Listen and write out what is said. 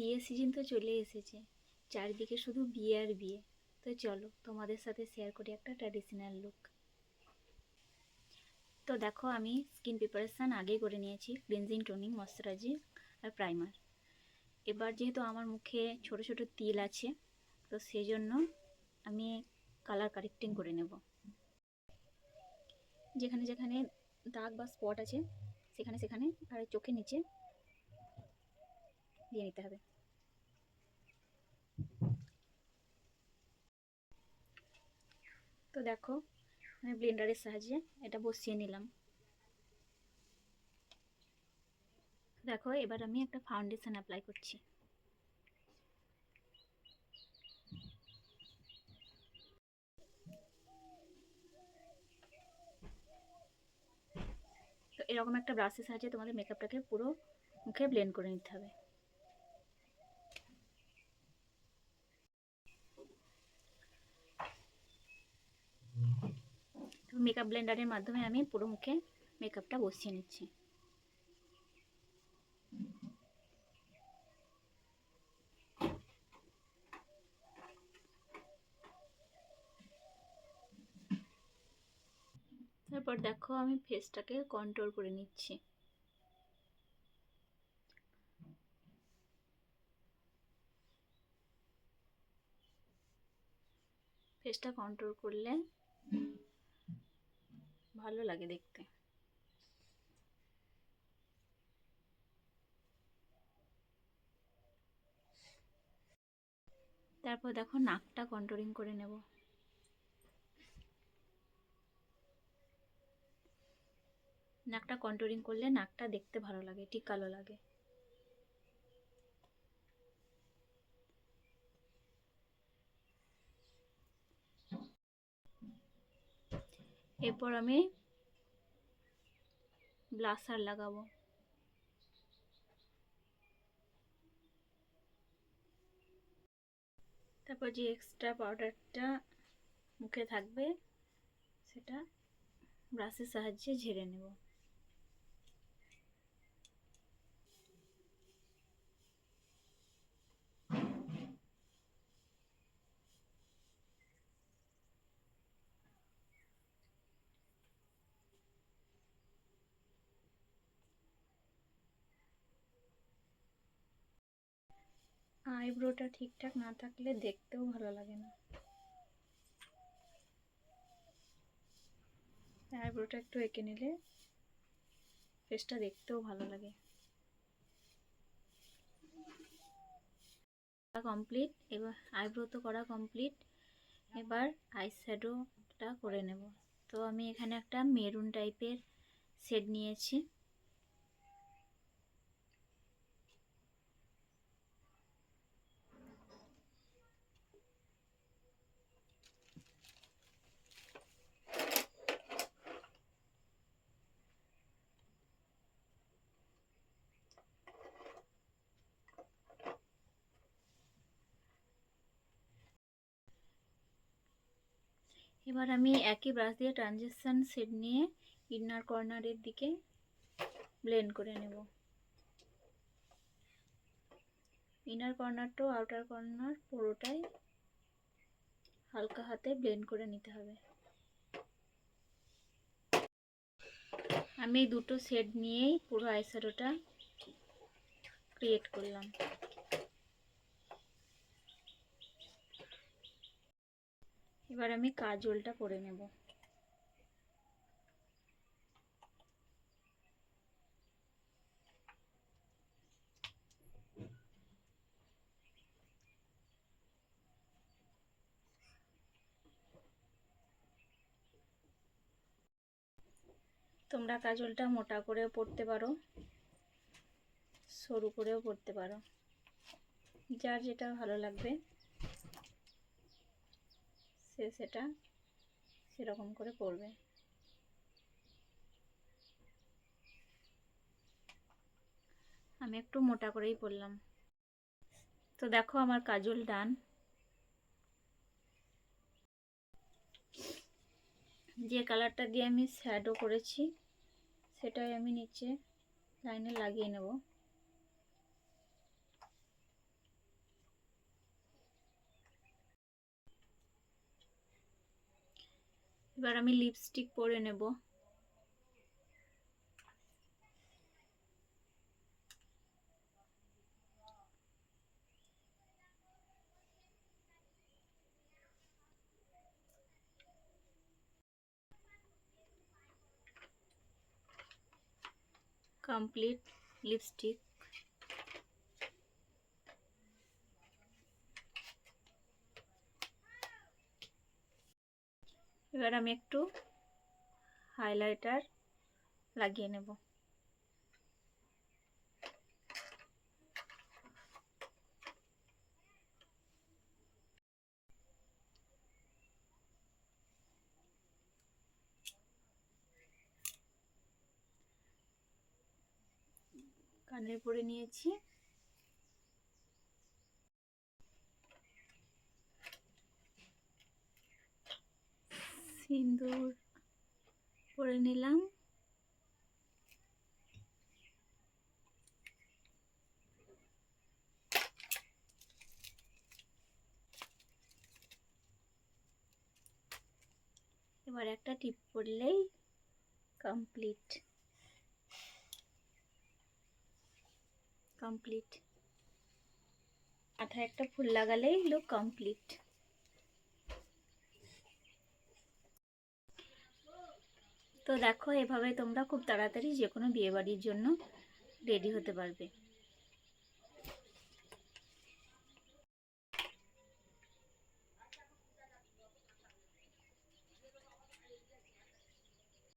বিয়ে সিজন তো চলে এসেছে। চারিদিকে শুধু বিয়ে আর বিয়ে। তো চলো, তোমাদের সাথে শেয়ার করি একটা ট্র্যাডিশনাল লুক তো দেখো, আমি স্কিন প্রিপারেশান আগেই করে নিয়েছি ক্লিনজিং টোনিং ময়শ্চারাইজিং আর প্রাইমার এবার যেহেতু আমার মুখে ছোট ছোট তিল আছে, তো সেই জন্য আমি কালার কারেক্টিং করে নেব। যেখানে যেখানে দাগ বা স্পট আছে, সেখানে সেখানে আর চোখের নিচে দিয়ে নিতে হবে। তো দেখো, আমি ব্লেন্ডারের সাহায্যে এটা বসিয়ে নিলাম। দেখো, এবার আমি একটা ফাউন্ডেশন অ্যাপ্লাই করছি। তো এরকম একটা ব্রাশের সাহায্যে তোমাদের মেকআপটাকে পুরো মুখে ব্লেন্ড করে নিতে হবে। মেকআপ ব্লেন্ডারের মাধ্যমে আমি পুরো মুখে মেকআপটা বসিয়ে নিচ্ছি। তারপর দেখো আমি ফেসটাকে কন্ট্রোল করে নিচ্ছি। ফেসটা কন্ট্রোল করলে ভালো লাগে দেখতে। তারপর দেখো নাকটা কন্ট্রোলিং করে নেব। নাকটা কন্ট্রোলিং করলে নাকটা দেখতে ভালো লাগে, ঠিক কালো লাগে। এরপর আমি ব্লাসার লাগাবো। তারপর যে এক্সট্রা পাউডারটা মুখে থাকবে সেটা ব্রাশের সাহায্যে ঝেড়ে নেব। আইব্রোটা ঠিকঠাক না থাকলে দেখতেও ভালো লাগে না। আইব্রোটা একটু এঁকে নিলে ফেসটা দেখতেও ভালো লাগে। কমপ্লিট এবার আইব্রো তো করা কমপ্লিট এবার আই শ্যাডোটা করে নেব। তো আমি এখানে একটা মেরুন টাইপের শেড নিয়েছি। এবার আমি একই ব্রাশ দিয়ে ট্রানজেকশান সেট নিয়ে ইনার কর্নারের দিকে ব্লেন্ড করে নেব। Inner corner to outer corner পুরোটাই হালকা হাতে ব্লেন্ড করে নিতে হবে। আমি দুটো সেট নিয়েই পুরো আইশ্যাডোটা ক্রিয়েট করলাম। এবার আমি কাজলটা করে নেব। তোমরা কাজলটা মোটা করেও পড়তে পারো, সরু করেও পড়তে পারো। যার যেটা ভালো লাগবে। সে সেটা সেরকম করে পড়বে। আমি একটু মোটা করেই পড়লাম। তো দেখো আমার কাজল ডান। যে কালারটা দিয়ে আমি শ্যাডো করেছি, সেটাই আমি নিচে লাইনে লাগিয়ে নেব। এবার আমি লিপস্টিক পরে নেব। কমপ্লিট লিপস্টিক এবার আমি একটু হাইলাইটার লাগিয়ে নেব। কানের পরে নিয়েছি। সিন্দুর পরে নিলাম। এবার একটা টিপ পরলেই কমপ্লিট। কমপ্লিট। মাথায় একটা ফুল লাগালেই লুক কমপ্লিট। তো দেখো এভাবে তোমরা খুব তাড়াতাড়ি যে কোনো বিয়েবাড়ির জন্য রেডি হতে পারবে।